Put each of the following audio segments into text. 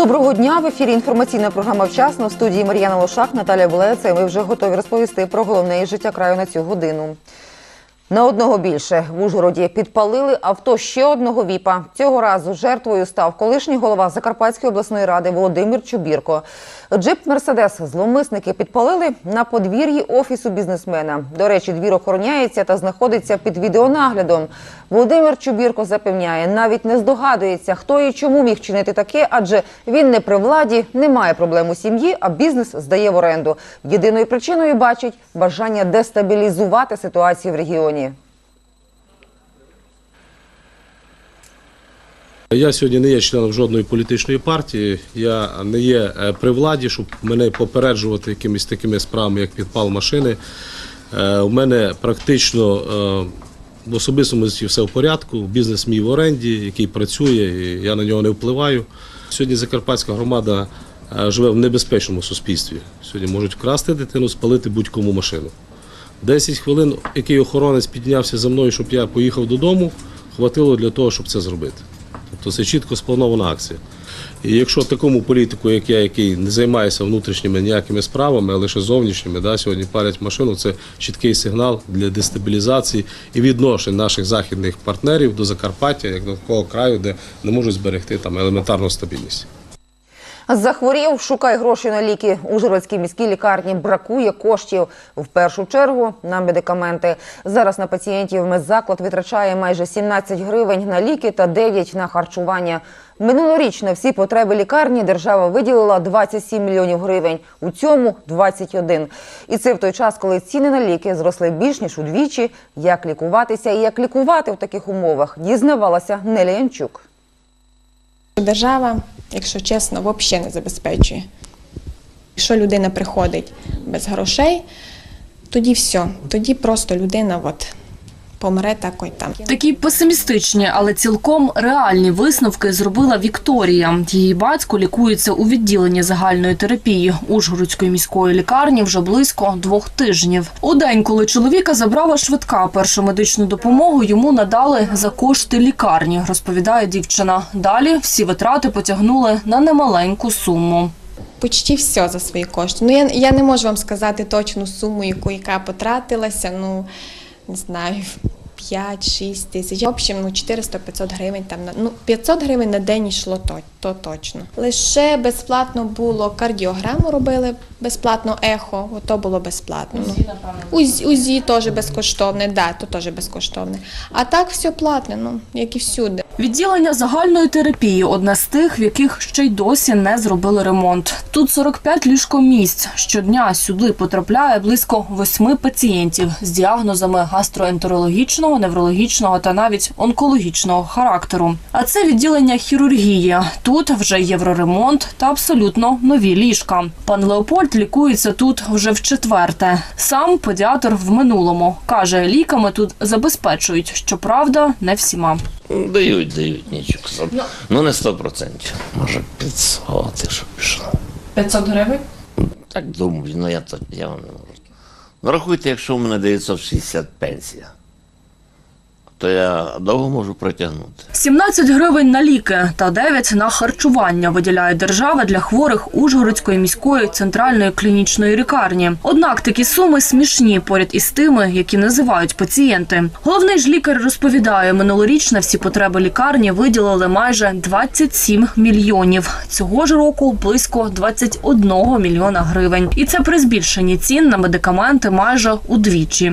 Доброго дня в ефірі інформаційна програма вчасно в студії Мар'яна Лошак, Наталя Булеца. І ми вже готові розповісти про головне життя краю на цю годину. На одного більше в Ужгороді підпалили авто ще одного віпа. Цього разу жертвою став колишній голова Закарпатської обласної ради Володимир Чубірко. Джип Мерседес зловмисники підпалили на подвір'ї офісу бізнесмена. До речі, двір охороняється та знаходиться під відеонаглядом. Володимир Чубірко запевняє, навіть не здогадується, хто і чому міг чинити таке, адже він не при владі, не має проблем у сім'ї, а бізнес здає в оренду. Єдиною причиною бачить бажання дестабілізувати ситуацію в регіоні. Я сьогодні не є членом жодної політичної партії. Я не є е, при владі, щоб мене попереджувати якимись такими справами, як підпал машини. Е, У мене практично е, в особистому житті все в порядку. Бізнес мій в оренді, який працює, і я на нього не впливаю. Сьогодні Закарпатська громада живе в небезпечному суспільстві. Сьогодні можуть вкрасти дитину, спалити будь-кому машину. 10 хвилин, який охоронець піднявся за мною, щоб я поїхав додому, хватило для того, щоб це зробити. Тобто це чітко спланована акція. І якщо такому політику, як я, який не займається внутрішніми ніякими справами, а лише зовнішніми, да, сьогодні палять машину, це чіткий сигнал для дестабілізації і відношень наших західних партнерів до Закарпаття, як до такого краю, де не можуть зберегти там елементарну стабільність. Захворів, шукай гроші на ліки. Ужгородській міській лікарні бракує коштів в першу чергу на медикаменти. Зараз на пацієнтів медзаклад витрачає майже 17 гривень на ліки та 9 на харчування. Минулоріч на всі потреби лікарні держава виділила 27 мільйонів гривень. У цьому 21. І це в той час, коли ціни на ліки зросли більш ніж удвічі. Як лікуватися і як лікувати в таких умовах, дізнавалася Неля Янчук. Держава, якщо чесно, взагалі не забезпечує. Якщо людина приходить без грошей, тоді все. Тоді просто людина от, помре так і там. Такі песимістичні, але цілком реальні висновки зробила Вікторія. Її батько лікується у відділенні загальної терапії Ужгородської міської лікарні вже близько двох тижнів. У день, коли чоловіка забрала швидка першу медичну допомогу, йому надали за кошти лікарні, розповідає дівчина. Далі всі витрати потягнули на немаленьку суму. Почти все за свої кошти. Ну, я, я не можу вам сказати точну суму, яку яка потратилася. Ну, не знаю, 5-6 тисяч. В общем, ну, 400-500 гривень там на ну 500 гривень на день йшло то, то точно. Лише безплатно було кардіограму робили, безплатно ехо, ото було безплатно. УЗІ, напевно. УЗІ, УЗІ теж безкоштовне, да, то теж безкоштовне. А так все платне, ну, як і всюди. Відділення загальної терапії одне з тих, в яких ще й досі не зробили ремонт. Тут 45 ліжкомісць. Щодня сюди потрапляє близько восьми пацієнтів з діагнозами гастроентерологічного, неврологічного та навіть онкологічного характеру. А це відділення хірургії. Тут вже євроремонт та абсолютно нові ліжка. Пан Леопольд лікується тут вже в четверте. Сам педіатр в минулому каже, ліками тут забезпечують, щоправда, не всіма. Дають, дають, нічого сказати. Ну, не 100%. Може 500, що пішло. 500 гривень. Так думаю, ну я, я вам не можу. Ну, рахуйте, якщо у мене 960 пенсія, то я довго можу протягнути. 17 гривень на ліки та 9 на харчування виділяє держава для хворих Ужгородської міської центральної клінічної лікарні. Однак такі суми смішні поряд із тими, які називають пацієнти. Головний ж лікар розповідає, минулоріч на всі потреби лікарні виділили майже 27 мільйонів. Цього ж року близько 21 мільйона гривень. І це при збільшенні цін на медикаменти майже удвічі.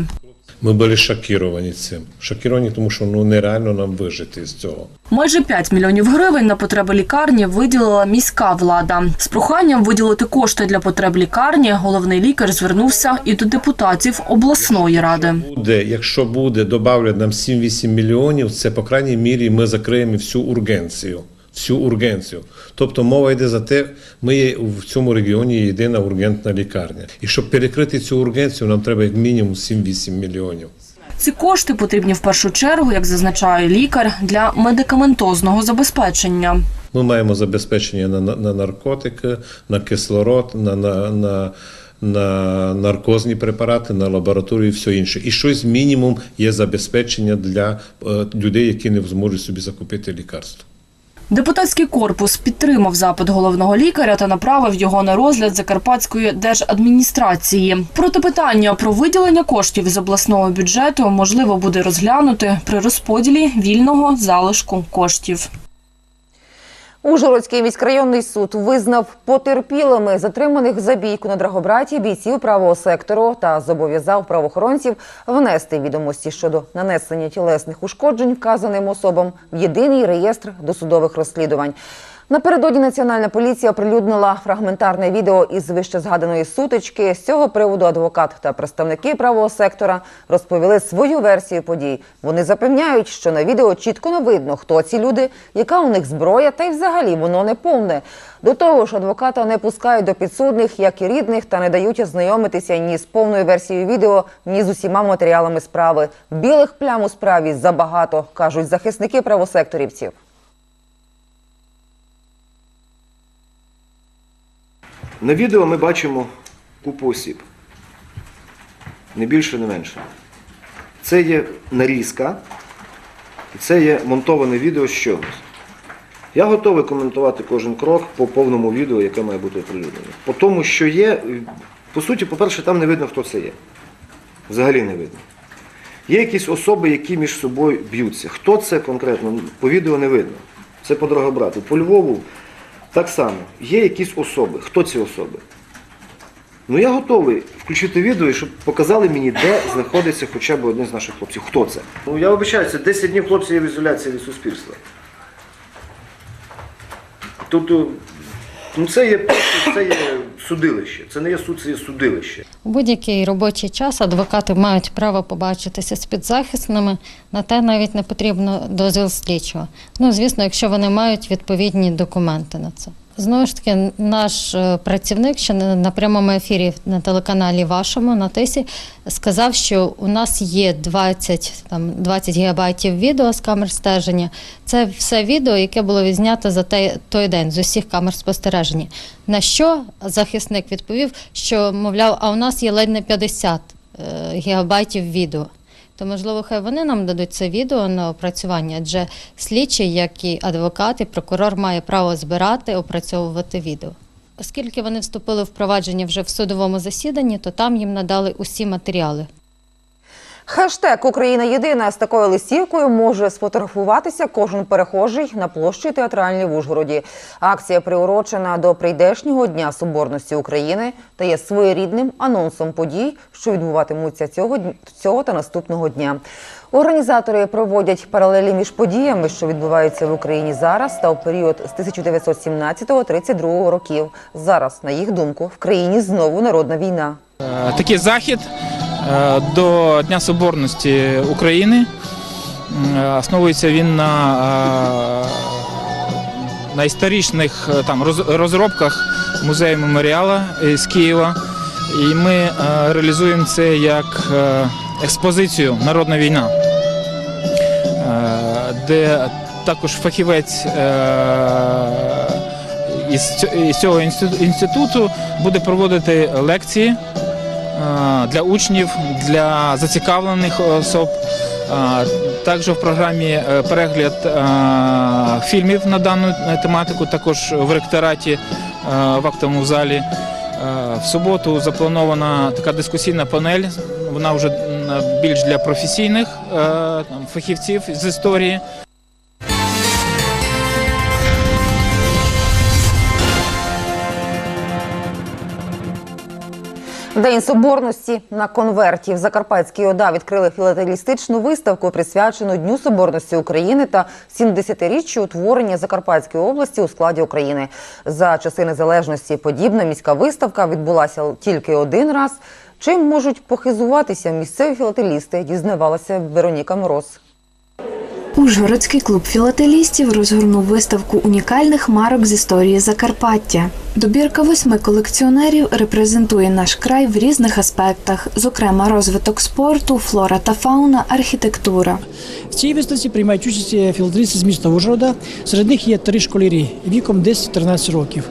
Ми були шокіровані цим. Шокіровані, тому що ну нереально нам вижити з цього. Майже 5 мільйонів гривень на потреби лікарні виділила міська влада. З проханням виділити кошти для потреб лікарні головний лікар звернувся і до депутатів обласної ради. Буде, якщо буде, добавлять нам 7-8 мільйонів, це по крайній мірі ми закриємо всю ургенцію. Всю ургенцію. Тобто мова йде за те, ми є в цьому регіоні єдина ургентна лікарня. І щоб перекрити цю ургенцію, нам треба як мінімум 7-8 мільйонів. Ці кошти потрібні в першу чергу, як зазначає лікар, для медикаментозного забезпечення. Ми маємо забезпечення на, на, на наркотики, на кислород, на, на, на, на наркозні препарати, на лабораторію і все інше. І щось мінімум є забезпечення для е, людей, які не зможуть собі закупити лікарство. Депутатський корпус підтримав запит головного лікаря та направив його на розгляд Закарпатської держадміністрації. Проте питання про виділення коштів з обласного бюджету можливо буде розглянути при розподілі вільного залишку коштів. Ужгородський міськрайонний суд визнав потерпілими затриманих за бійку на Драгобраті бійців правого сектору та зобов'язав правоохоронців внести відомості щодо нанесення тілесних ушкоджень вказаним особам в єдиний реєстр досудових розслідувань. Напередодні національна поліція оприлюднила фрагментарне відео із вищезгаданої сутички. З цього приводу адвокат та представники правого сектора розповіли свою версію подій. Вони запевняють, що на відео чітко не видно, хто ці люди, яка у них зброя, та й взагалі воно не повне. До того ж, адвоката не пускають до підсудних, як і рідних, та не дають ознайомитися ні з повною версією відео, ні з усіма матеріалами справи. Білих плям у справі забагато, кажуть захисники правосекторівців. На відео ми бачимо купу осіб. Не більше, не менше. Це є нарізка, і це є монтоване відео з чогось. Я готовий коментувати кожен крок по повному відео, яке має бути оприлюднене. По тому, що є, по суті, по-перше, там не видно, хто це є. Взагалі не видно. Є якісь особи, які між собою б'ються. Хто це конкретно? По відео не видно. Це по Драгобрату. По Львову так само. Є якісь особи. Хто ці особи? Ну я готовий включити відео, щоб показали мені, де знаходиться хоча б один з наших хлопців. Хто це? Ну я вибачаю, це 10 днів хлопці є в ізоляції від суспільства. Тут ну це є це є судилище. Це не є суд, це є судилище. У будь-який робочий час адвокати мають право побачитися з підзахисними, на те навіть не потрібно дозвіл слідчого. Ну, звісно, якщо вони мають відповідні документи на це. Знову ж таки, наш е, працівник, що на прямому ефірі на телеканалі вашому на тисі, сказав, що у нас є 20, там, 20 гігабайтів відео з камер стеження. Це все відео, яке було відзнято за той день з усіх камер спостереження. На що захисник відповів, що мовляв, а у нас є ледь не 50 е, гігабайтів відео. То, можливо, хай вони нам дадуть це відео на опрацювання, адже слідчий, як і адвокат, і прокурор має право збирати, опрацьовувати відео. Оскільки вони вступили в провадження вже в судовому засіданні, то там їм надали усі матеріали. Хештег Україна єдина з такою листівкою може сфотографуватися кожен перехожий на площі театральній в Ужгороді. Акція приурочена до прийдешнього дня соборності України та є своєрідним анонсом подій, що відбуватимуться цього цього та наступного дня. Організатори проводять паралелі між подіями, що відбуваються в Україні зараз, та у період з 1917-32 років. Зараз, на їх думку, в країні знову народна війна. Е, Такий захід до Дня Соборності України. Е, Основується він на, е, на історичних е, там, розробках музею меморіала е, з Києва. І ми е, реалізуємо це як е, експозицію Народна війна, е, де також фахівець е, із цього інститу- інституту буде проводити лекції е, для учнів, для зацікавлених особ. Е, Також в програмі е, перегляд е, фільмів на дану е, тематику, також в ректораті е, в актовому залі. Е, В суботу запланована така дискусійна панель. Вона вже більш для професійних е, фахівців з історії. День соборності на конверті в Закарпатській ОДА відкрили філателістичну виставку, присвячену Дню Соборності України та 70-річчю утворення Закарпатської області у складі України. За часи незалежності подібна міська виставка відбулася тільки один раз. Чим можуть похизуватися місцеві філателісти, дізнавалася Вероніка Мороз. Ужгородський клуб філателістів розгорнув виставку унікальних марок з історії Закарпаття. Добірка восьми колекціонерів репрезентує наш край в різних аспектах, зокрема розвиток спорту, флора та фауна, архітектура. В цій виставці приймають участь філателісти з міста Ужгорода. Серед них є три школярі віком 10-13 років.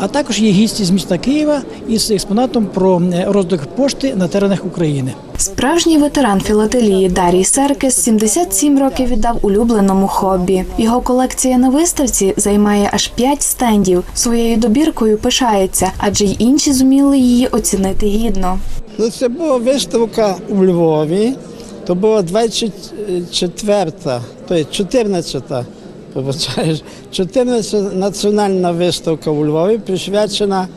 А також є гісті з міста Києва із експонатом про е, розвиток пошти на теренах України. Справжній ветеран філателії Дарій Серкес 77 років віддав улюбленому хобі. Його колекція на виставці займає аж 5 стендів. Своєю добіркою пишається, адже й інші зуміли її оцінити гідно. Ну, це була виставка у Львові, то була 24-та, то є 14-та, вибачаєш, 14-та національна виставка у Львові, присвячена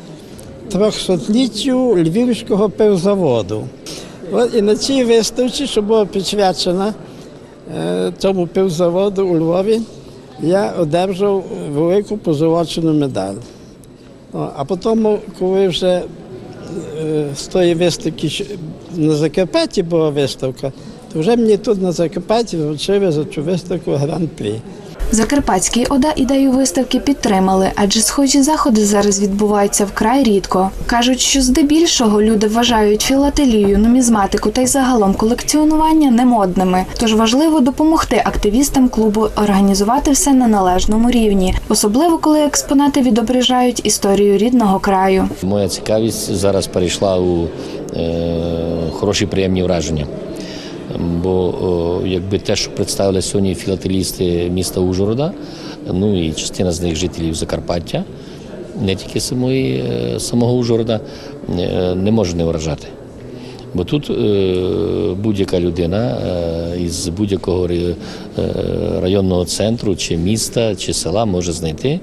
300-літтю Львівського пивзаводу. От, і на цій виставці, що була присвячена е, цьому пивзаводу у Львові, я одержав велику позолочену медаль. А потім, коли вже е, з тої виставки на Закарпатті була виставка, то вже мені тут на Закарпатті вручили за цю виставку гран-прі. Закарпатський ОДА ідею виставки підтримали, адже схожі заходи зараз відбуваються вкрай рідко. Кажуть, що здебільшого люди вважають філателію, нумізматику та й загалом колекціонування немодними. Тож важливо допомогти активістам клубу організувати все на належному рівні, особливо коли експонати відображають історію рідного краю. Моя цікавість зараз перейшла у е, хороші приємні враження. Бо о, якби те, що представили сьогодні філателісти міста Ужгорода, ну і частина з них жителів Закарпаття, не тільки самої, е, самого Ужгорода, е, не може не вражати. Бо тут е, будь-яка людина е, із будь-якого е, районного центру, чи міста, чи села може знайти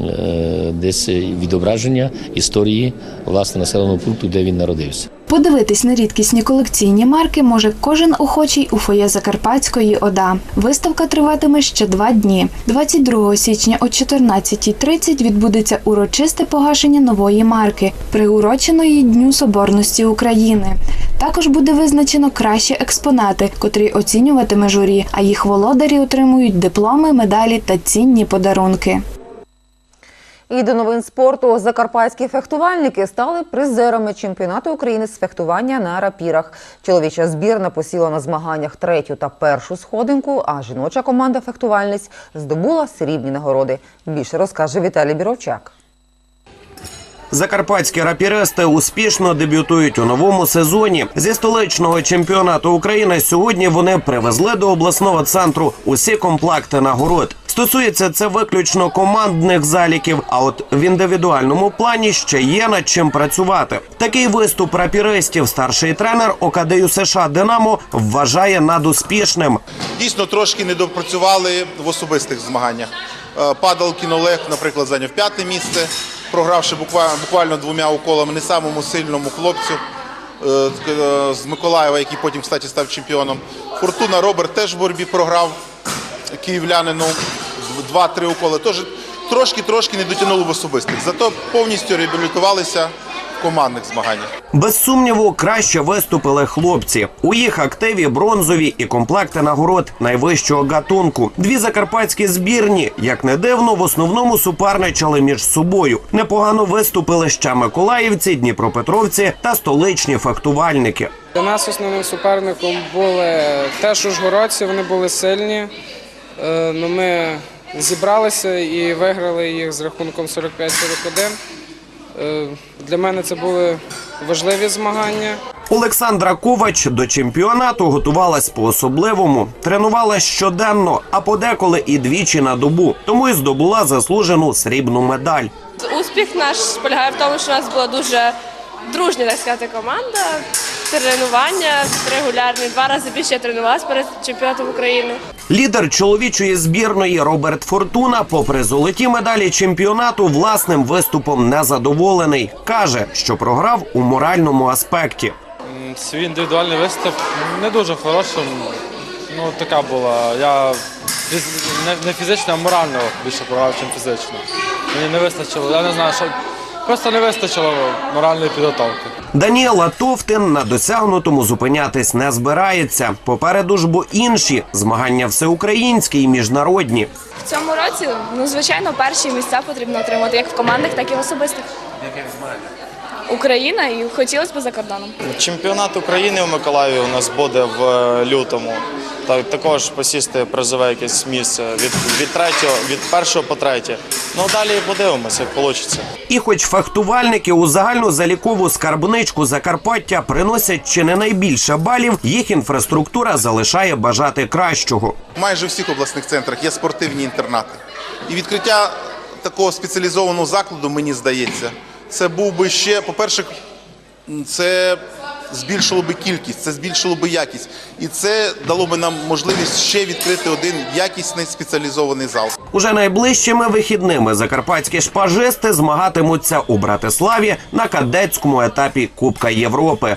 е, десь відображення історії власне населеного пункту, де він народився. Подивитись на рідкісні колекційні марки може кожен охочий у фоє Закарпатської ОДА. Виставка триватиме ще два дні. 22 січня о 14.30 відбудеться урочисте погашення нової марки, приуроченої Дню Соборності України. Також буде визначено кращі експонати, котрі оцінюватиме журі, а їх володарі отримують дипломи, медалі та цінні подарунки. І до новин спорту закарпатські фехтувальники стали призерами чемпіонату України з фехтування на рапірах. Чоловіча збірна посіла на змаганнях третю та першу сходинку, а жіноча команда фехтувальниць здобула срібні нагороди. Більше розкаже Віталій Біровчак. Закарпатські рапіристи успішно дебютують у новому сезоні. Зі столичного чемпіонату України сьогодні вони привезли до обласного центру усі комплекти нагород. Стосується це виключно командних заліків. А от в індивідуальному плані ще є над чим працювати. Такий виступ рапіристів старший тренер ОКДЮ США Динамо вважає надуспішним. Дійсно, трошки не допрацювали в особистих змаганнях. Е, Падалкін Олег, наприклад, зайняв п'яте місце, програвши буквально, буквально двома уколами не самому сильному хлопцю е, е, з Миколаєва, який потім, кстати, став чемпіоном. Фортуна Роберт теж в боротьбі програв київлянину два-три уколи. Тож трошки-трошки не дотягнули в особистих. Зато повністю реабілітувалися в командних змаганнях. Без сумніву, краще виступили хлопці. У їх активі бронзові і комплекти нагород найвищого гатунку. Дві закарпатські збірні, як не дивно, в основному суперничали між собою. Непогано виступили ще миколаївці, дніпропетровці та столичні фехтувальники. Для нас основним суперником були теж ужгородці, вони були сильні. Е, Ну, ми зібралися і виграли їх з рахунком 45-41. Е, Для мене це були важливі змагання. Олександра Ковач до чемпіонату готувалась по-особливому, тренувалась щоденно, а подеколи і двічі на добу. Тому й здобула заслужену срібну медаль. Успіх наш полягає в тому, що у нас була дуже дружня, так сказати, команда. Тренування регулярні. Два рази більше я тренувалася перед чемпіонатом України. Лідер чоловічої збірної Роберт Фортуна, попри золоті медалі чемпіонату, власним виступом не задоволений. каже, що програв у моральному аспекті. Свій індивідуальний виступ не дуже хорошим. Ну, така була. Я не, фізично, а морально більше програв, ніж фізично. Мені не вистачило, я не знаю, що просто не вистачило моральної підготовки. Даніела Товтин на досягнутому зупинятись не збирається. Попереду ж бо інші змагання всеукраїнські і міжнародні. В цьому році, ну звичайно, перші місця потрібно отримати як в командних, так і в особистих. Україна і хотілося б за кордоном. Чемпіонат України в Миколаєві у нас буде в е, лютому. Та також посісти призове якесь місце від, від третього, від першого по третє. Ну далі подивимося, як вийде. І хоч фехтувальники у загальну залікову скарбничку Закарпаття приносять чи не найбільше балів, їх інфраструктура залишає бажати кращого. Майже в всіх обласних центрах є спортивні інтернати. І відкриття такого спеціалізованого закладу, мені здається, це був би ще, по-перше, це збільшило би кількість, це збільшило би якість. І це дало би нам можливість ще відкрити один якісний спеціалізований зал. Уже найближчими вихідними закарпатські шпажисти змагатимуться у Братиславі на кадетському етапі Кубка Європи.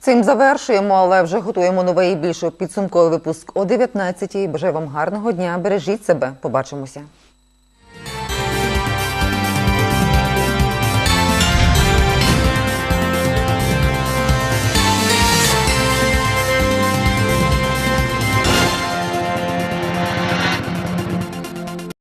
Цим завершуємо, але вже готуємо новий і більш підсумковий випуск о 19-й. Бажаю вам гарного дня. Бережіть себе. Побачимося.